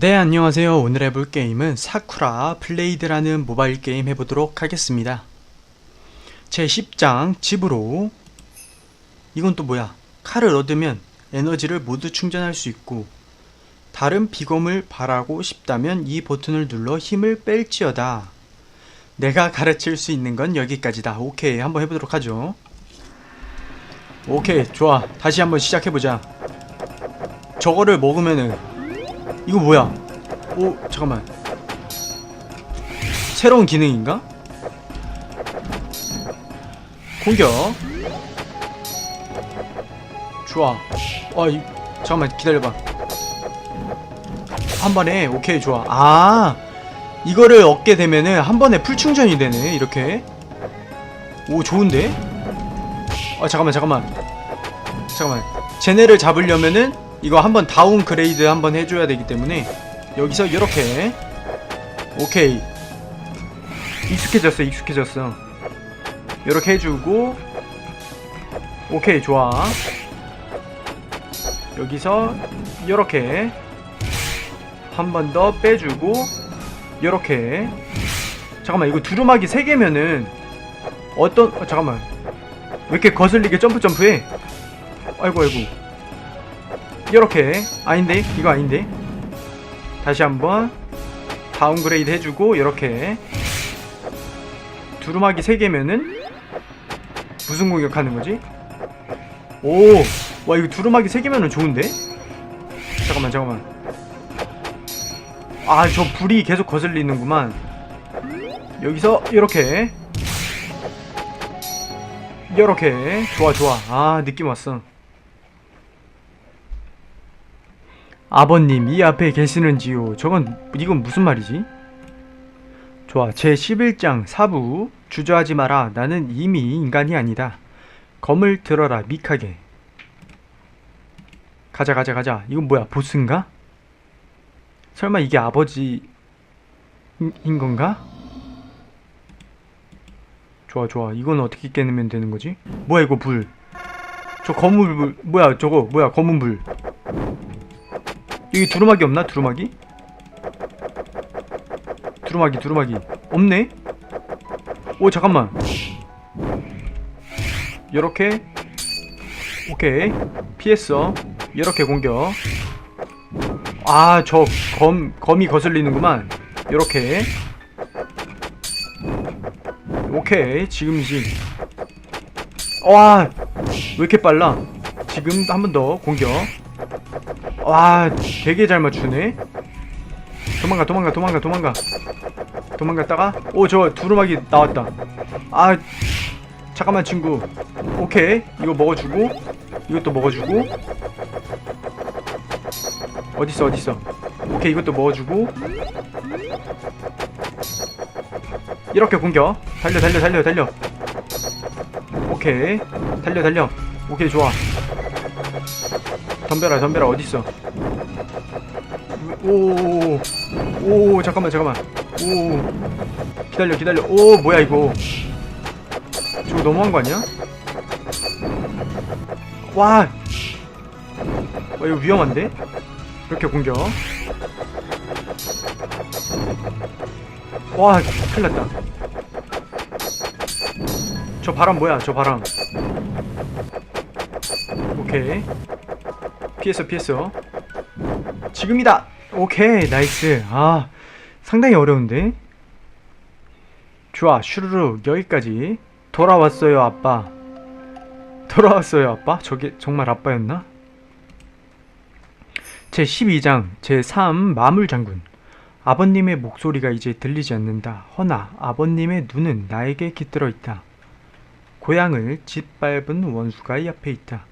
네 안녕하세요. 오늘 해볼 게임은 사쿠라 블레이드라는 모바일 게임 해보도록 하겠습니다. 제 10장 집으로. 이건 또 뭐야? 칼을 얻으면 에너지를 모두 충전할 수 있고 다른 비검을 바라고 싶다면 이 버튼을 눌러 힘을 뺄지어다. 내가 가르칠 수 있는 건 여기까지다. 오케이 한번 해보도록 하죠. 오케이 좋아. 다시 한번 시작해보자. 저거를 먹으면은 이거 뭐야? 오 잠깐만. 새로운 기능인가? 공격. 좋아. 아이 잠깐만 기다려봐. 한 번에 오케이 좋아. 아 이거를 얻게 되면은 한 번에 풀 충전이 되네 이렇게. 오 좋은데? 아 잠깐만 잠깐만. 잠깐만. 쟤네를 잡으려면은 이거 한번 다운 그레이드 한번 해줘야 되기 때문에 여기서 이렇게. 오케이. 익숙해졌어 익숙해졌어. 이렇게 해주고. 오케이 좋아. 여기서 이렇게. 한 번 더 빼주고 이렇게. 잠깐만 이거 두루마기 3개면은 어떤 어, 잠깐만. 왜 이렇게 거슬리게 점프 점프해? 아이고 아이고 이렇게 아닌데? 이거 아닌데? 다시 한번 다운그레이드 해주고 이렇게 두루마기 3개면은 무슨 공격하는 거지? 오, 와 이거 두루마기 3개면은 좋은데? 잠깐만 잠깐만. 아 저 불이 계속 거슬리는구만. 여기서 이렇게. 이렇게. 좋아 좋아. 아 느낌 왔어 아버님 이 앞에 계시는지요? 저건 이건 무슨 말이지? 좋아 제 11장 4부. 주저하지 마라. 나는 이미 인간이 아니다. 검을 들어라 미카게. 가자 가자 가자. 이건 뭐야 보스인가? 설마 이게 아버지인 인 건가? 좋아 좋아. 이건 어떻게 깨면 되는 거지? 뭐야 이거 불 저 검은 불 뭐야 저거? 뭐야 검은 불 여기 두루마기 없나? 두루마기? 두루마기 두루마기. 없네? 오 잠깐만. 요렇게? 오케이. 피했어. 이렇게 공격. 아 저 검 검이 거슬리는구만. 요렇게. 오케이. 지금이지 와왜 이렇게 빨라? 지금 한 번 더 공격 와 되게 잘 맞추네. 도망가 도망가 도망가 도망가. 도망갔다가 오 저 두루마기 나왔다. 아 잠깐만 친구. 오케이. 이거 먹어주고 이것도 먹어주고. 어딨어 어딨어? 오케이 이것도 먹어주고. 이렇게 공격. 달려 달려 달려 달려. 오케이. 달려 달려 오케이 좋아. 덤벼라 덤벼라 어딨어? 오오오 오, 잠깐만 잠깐만. 오 기다려 기다려. 오 뭐야 이거? 저거 너무한 거 아니야? 와, 와 이거 위험한데? 이렇게 공격. 와 큰일 났다. 저 바람 뭐야 저 바람 오케이. 피했어 피했어. 지금이다. 오케이 나이스. 아 상당히 어려운데? 좋아 슈르르 여기까지. 돌아왔어요 아빠. 돌아왔어요 아빠? 저게 정말 아빠였나? 제 12장 제3 마물장군. 아버님의 목소리가 이제 들리지 않는다. 허나 아버님의 눈은 나에게 깃들어 있다. 고향을 짓밟은 원수가 이 앞에 있다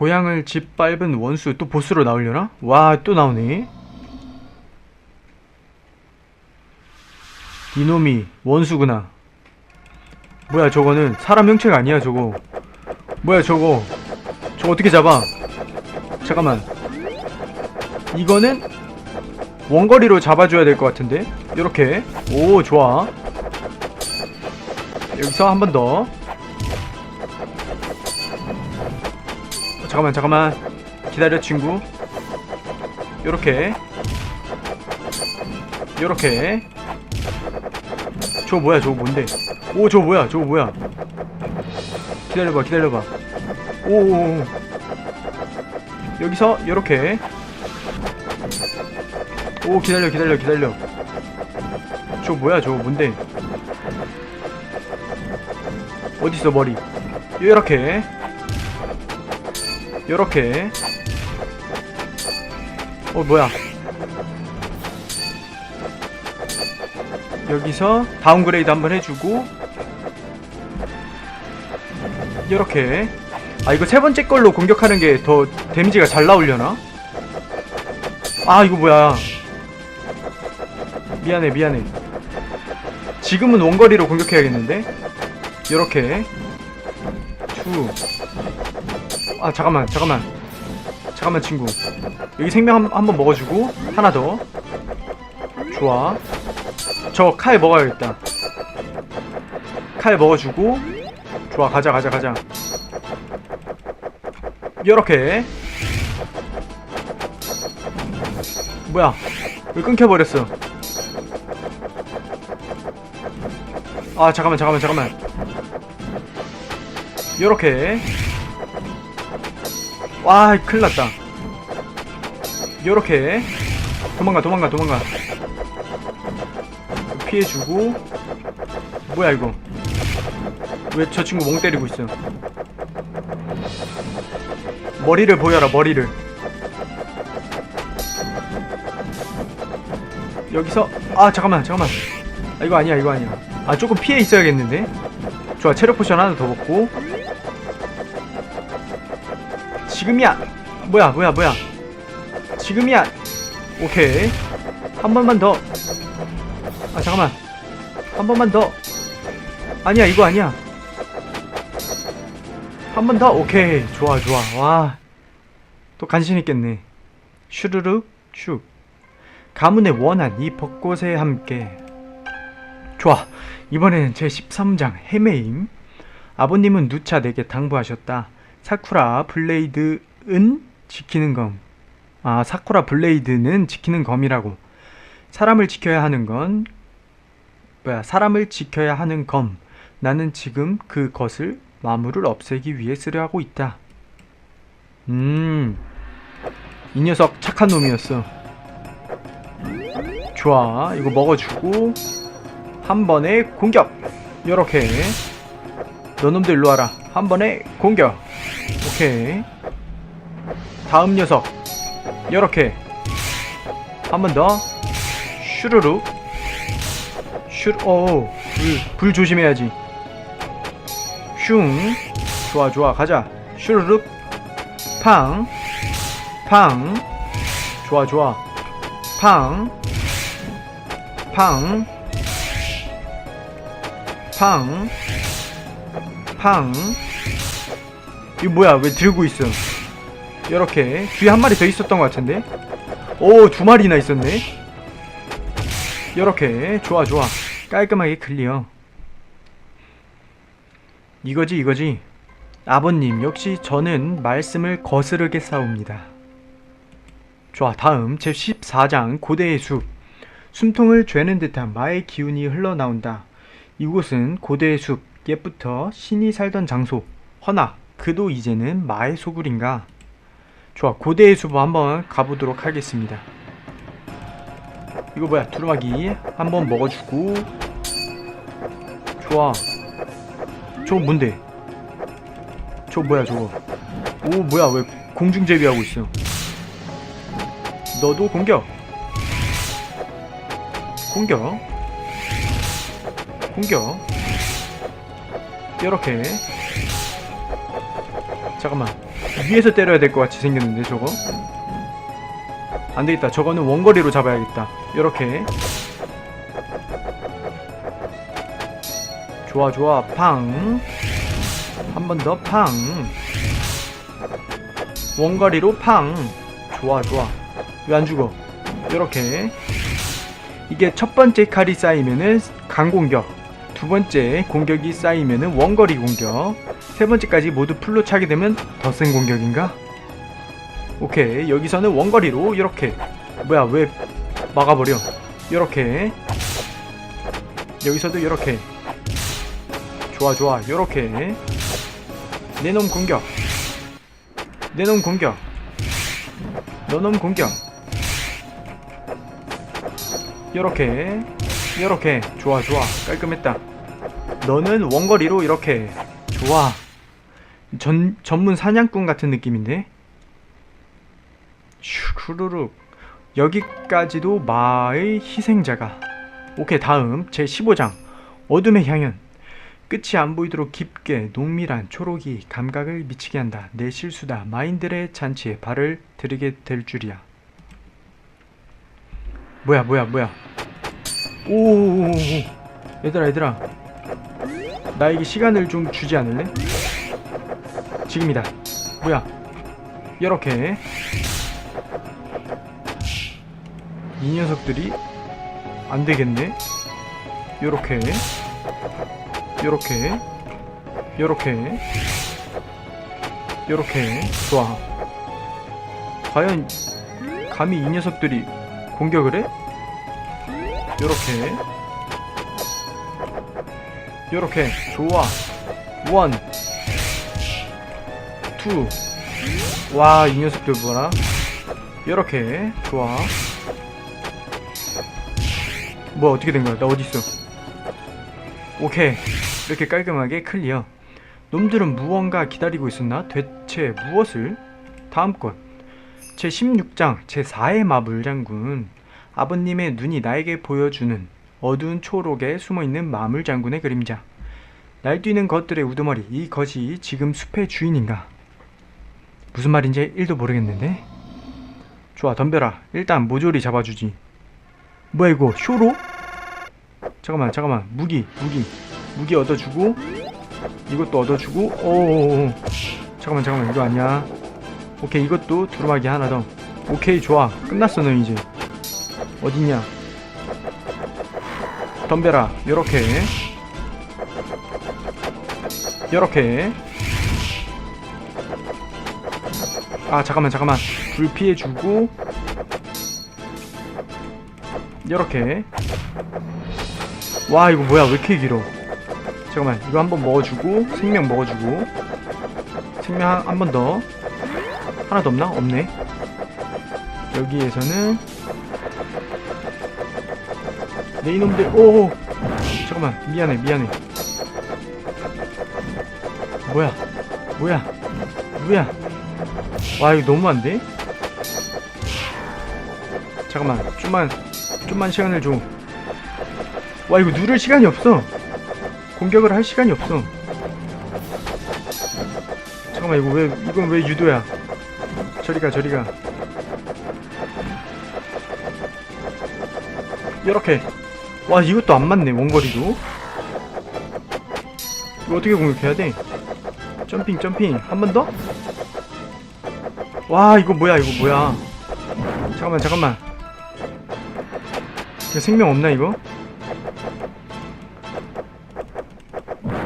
고향을 짓밟은 원수 또 보스로 나오려나? 와 또 나오네. 이놈이 원수구나. 뭐야 저거는? 사람 형체가 아니야 저거. 뭐야 저거? 저거 어떻게 잡아? 잠깐만. 이거는 원거리로 잡아줘야 될 것 같은데? 이렇게. 오 좋아. 여기서 한 번 더 잠깐만 잠깐만. 기다려 친구. 요렇게. 요렇게. 저거 뭐야 저거 뭔데? 오 저거 뭐야 저거 뭐야? 기다려봐 기다려봐. 오오오. 여기서 요렇게. 오 기다려 기다려 기다려. 저거 뭐야 저거 뭔데? 어딨어 머리? 요렇게 요렇게. 어 뭐야? 여기서 다운그레이드 한번 해주고. 이렇게. 아 이거 세 번째 걸로 공격하는 게 더 데미지가 잘 나오려나? 아 이거 뭐야? 미안해 미안해. 지금은 원거리로 공격해야겠는데? 이렇게. 투 아 잠깐만 잠깐만. 잠깐만 친구. 여기 생명 한, 한번 먹어주고 하나 더. 좋아. 저 칼 먹어야겠다 칼 먹어주고. 좋아 가자 가자 가자. 요렇게. 뭐야? 왜 끊겨버렸어. 아 잠깐만 잠깐만 잠깐만. 요렇게 와 큰일났다. 요렇게. 도망가 도망가 도망가. 피해주고. 뭐야 이거? 왜 저 친구 멍 때리고 있어? 머리를 보여라 머리를. 여기서 아 잠깐만 잠깐만. 아 이거 아니야 이거 아니야. 아 조금 피해 있어야겠는데? 좋아 체력 포션 하나 더 먹고 지금이야. 뭐야 뭐야 뭐야. 지금이야. 오케이. 한 번만 더. 아 잠깐만. 한 번만 더. 아니야 이거 아니야. 한 번 더? 오케이. 좋아 좋아. 와. 또 간신 있겠네. 슈르륵 슉 가문의 원한 이 벚꽃에 함께. 좋아. 이번에는 제 13장 헤메임. 아버님은 누차 내게 당부하셨다 사쿠라 블레이드은 지키는 검 아 사쿠라 블레이드는 지키는 검이라고 사람을 지켜야 하는 건 뭐야 사람을 지켜야 하는 검 나는 지금 그 것을 마물을 없애기 위해 쓰려 하고 있다 음, 이 녀석 착한 놈이었어. 좋아, 이거 먹어주고 한 번에 공격. 요렇게 너놈들 일로 와라. 한 번에 공격. 오케이. 다음 녀석. 요렇게 한 번 더. 슈르륵. 슈, 오, 불, 불 조심해야지. 슝. 좋아, 좋아, 가자. 슈르륵. 팡, 팡, 좋아, 좋아, 팡, 팡, 팡, 팡. 이거 뭐야? 왜 들고 있어? 이렇게 뒤에 한 마리 더 있었던 것 같은데? 오, 두 마리나 있었네. 이렇게 좋아, 좋아, 깔끔하게 클리어. 이거지, 이거지. 아버님, 역시 저는 말씀을 거스르게 싸웁니다. 좋아, 다음 제 14장 고대의 숲. 숨통을 죄는 듯한 마의 기운이 흘러나온다. 이곳은 고대의 숲, 옛부터 신이 살던 장소. 허나 그도 이제는 마의 소굴인가? 좋아, 고대의 숲 한번 가보도록 하겠습니다. 이거 뭐야, 두루마기 한번 먹어주고. 좋아. 저거 뭔데? 저 뭐야 저거 오 뭐야 왜 공중제비하고 있어 너도 공격 공격 공격 이렇게 잠깐만. 위에서 때려야 될 것 같이 생겼는데 저거? 안되겠다. 저거는 원거리로 잡아야겠다. 이렇게. 좋아 좋아. 팡. 한 번 더 팡. 원거리로 팡. 좋아 좋아. 왜 안 죽어? 이렇게. 이게 첫 번째 칼이 쌓이면은 강공격. 두 번째 공격이 쌓이면은 원거리 공격 세 번째까지 모두 풀로 차게 되면 더 센 공격인가? 오케이 여기서는 원거리로 이렇게. 뭐야 왜 막아버려? 이렇게. 여기서도 이렇게. 좋아 좋아 이렇게. 내놈 공격. 내놈 공격. 너놈 공격. 이렇게 이렇게. 좋아 좋아 깔끔했다. 너는 원거리로 이렇게. 좋아 전 전문 사냥꾼 같은 느낌인데? 슈르륵 여기까지도 마의 희생자가. 오케이 다음. 제 15장. 어둠의 향연. 끝이 안 보이도록 깊게 농밀한 초록이 감각을 미치게 한다. 내 실수다. 마인들의 잔치에 발을 들이게 될 줄이야. 뭐야 뭐야 뭐야. 오오오오 얘들아 얘들아. 나에게 시간을 좀 주지 않을래? 지금이다 뭐야 이렇게 이 녀석들이 안 되겠네. 요렇게, 요렇게, 요렇게, 요렇게. 좋아. 과연 감히 이 녀석들이 공격을 해? 요렇게, 요렇게. 좋아. 원, 투. 와, 이 녀석들 뭐라? 요렇게. 좋아. 뭐 어떻게 된 거야? 나 어디 있어? 오케이 이렇게 깔끔하게 클리어. 놈들은 무언가 기다리고 있었나? 대체 무엇을? 다음 것. 제 16장 제 4의 마블 장군. 아버님의 눈이 나에게 보여주는 어두운 초록에 숨어있는 마물 장군의 그림자. 날뛰는 것들의 우두머리. 이 것이 지금 숲의 주인인가? 무슨 말인지 1도 모르겠는데. 좋아 덤벼라. 일단 모조리 잡아주지. 뭐야 이거? 쇼로? 잠깐만 잠깐만. 무기 무기. 무기 얻어주고 이것도 얻어주고. 오 잠깐만 잠깐만. 이거 아니야. 오케이 이것도 두루마기 하나 더. 오케이 좋아. 끝났어 너 이제. 어딨냐? 덤벼라. 요렇게. 요렇게 아 잠깐만 잠깐만. 불 피해주고. 이렇게. 와 이거 뭐야? 왜 이렇게 길어? 잠깐만 이거 한번 먹어주고 생명 먹어주고. 생명 한 번 더. 하나 더 없나? 없네. 여기에서는. 내 이놈들. 오 잠깐만 미안해 미안해. 뭐야? 뭐야? 뭐야 와 이거 너무한데? 잠깐만 좀만 좀만 시간을 줘. 와 이거 누를 시간이 없어. 공격을 할 시간이 없어. 잠깐만 이거 왜 이건 왜 유도야? 저리가 저리가. 이렇게. 와 이것도 안 맞네 원거리도. 이거 어떻게 공격해야 돼? 점핑 점핑 한 번 더? 와 이거 뭐야 이거 뭐야? 잠깐만 잠깐만. 이거 생명 없나 이거?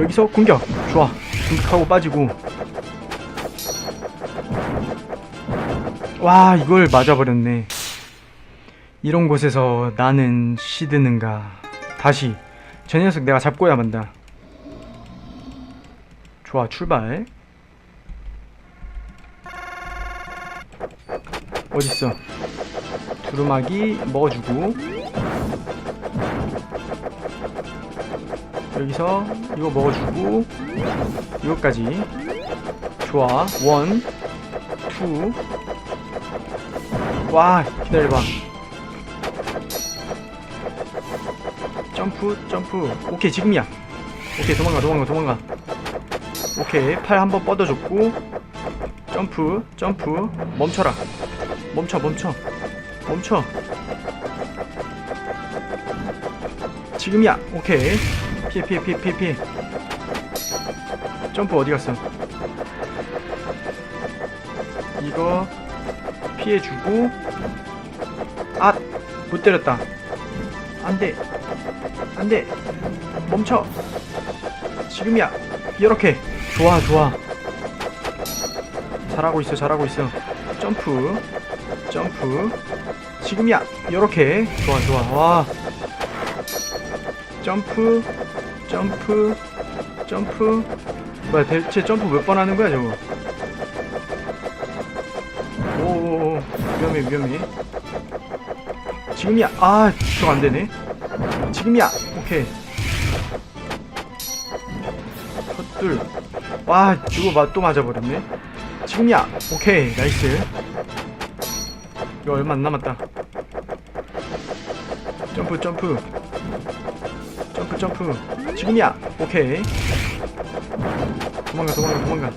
여기서 공격. 좋아. 공격하고 빠지고. 와 이걸 맞아버렸네. 이런 곳에서 나는 시드는가? 다시. 저 녀석 내가 잡고야 만다. 좋아 출발 어딨어? 두루마기 먹어주고. 여기서 이거 먹어주고. 이거까지. 좋아. 원, 투. 와 기다려봐. 점프 점프. 오케이 지금이야. 오케이 도망가 도망가 도망가. 오케이 팔 한번 뻗어줬고. 점프 점프. 멈춰라 멈춰 멈춰. 멈춰. 지금이야. 오케이. 피해 피해 피해 피해 피해 점프 어디 갔어? 이거 피해주고. 아 못 때렸다. 안돼. 안돼. 멈춰. 지금이야. 이렇게. 좋아 좋아. 잘하고 있어 잘하고 있어. 점프 점프. 지금이야. 요렇게. 좋아 좋아. 와. 점프 점프 점프. 뭐야 대체 점프 몇 번 하는 거야 저거? 오 위험해 위험해. 지금이야. 아 저거 안 되네. 지금이야. 오케이. 헛둘. 와 마- 또 맞아버렸네. 지금이야. 오케이. 나이스 이거 얼마 안 남았다. 점프 점프. 점프 점프. 지금이야. 오케이. 도망가 도망가 도망가.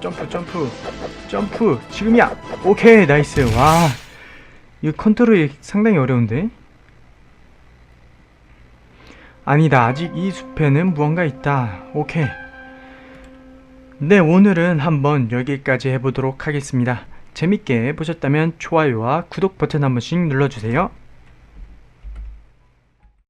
점프 점프. 점프. 지금이야. 오케이. 나이스. 와. 이거 컨트롤이 상당히 어려운데? 아니다. 아직 이 숲에는 무언가 있다. 오케이. 네 오늘은 한번 여기까지 해보도록 하겠습니다 재밌게 보셨다면 좋아요와 구독 버튼 한 번씩 눌러주세요